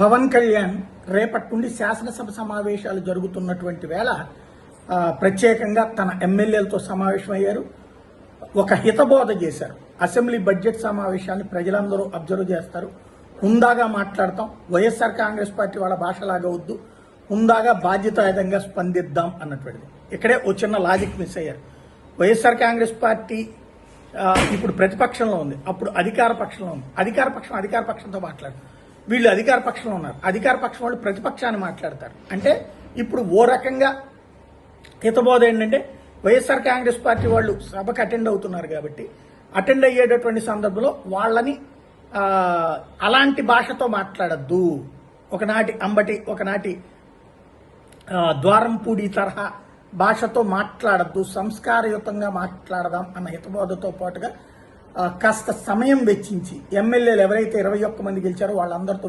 పవన్ కళ్యాణ్ రేపటి నుండి శాసనసభ సమావేశాలు జరుగుతున్నటువంటి వేళ ప్రత్యేకంగా తన ఎమ్మెల్యేలతో సమావేశమయ్యారు. ఒక హితబోధ చేశారు. అసెంబ్లీ బడ్జెట్ సమావేశాన్ని ప్రజలందరూ అబ్జర్వ్ చేస్తారు. హుందాగా మాట్లాడతాం. వైఎస్ఆర్ కాంగ్రెస్ పార్టీ వాళ్ళ భాషలాగా వద్దు. హుందాగా బాధ్యతాయుతంగా స్పందిద్దాం అన్నటువంటిది. ఇక్కడే ఓ చిన్న లాజిక్ మిస్ అయ్యారు. వైఎస్ఆర్ కాంగ్రెస్ పార్టీ ఇప్పుడు ప్రతిపక్షంలో ఉంది. అప్పుడు అధికార పక్షంలో ఉంది. అధికార పక్షం అధికార పక్షంతో మాట్లాడు. వీళ్ళు అధికార పక్షంలో ఉన్నారు. అధికార పక్షం వాళ్ళు ప్రతిపక్షాన్ని మాట్లాడతారు. అంటే ఇప్పుడు ఓ రకంగా హితబోధ ఏంటంటే వైఎస్ఆర్ కాంగ్రెస్ పార్టీ వాళ్ళు సభకు అటెండ్ అవుతున్నారు కాబట్టి అటెండ్ అయ్యేటటువంటి సందర్భంలో వాళ్ళని అలాంటి భాషతో మాట్లాడద్దు. ఒకనాటి అంబటి ఒకనాటి ద్వారంపూడి తరహా భాషతో మాట్లాడద్దు. సంస్కారయుతంగా మాట్లాడదాం అన్న హితబోధతో పాటుగా కాస్త సమయం వెచ్చించి ఎమ్మెల్యేలు ఎవరైతే ఇరవై ఒక్క మంది గెలిచారో వాళ్ళందరితో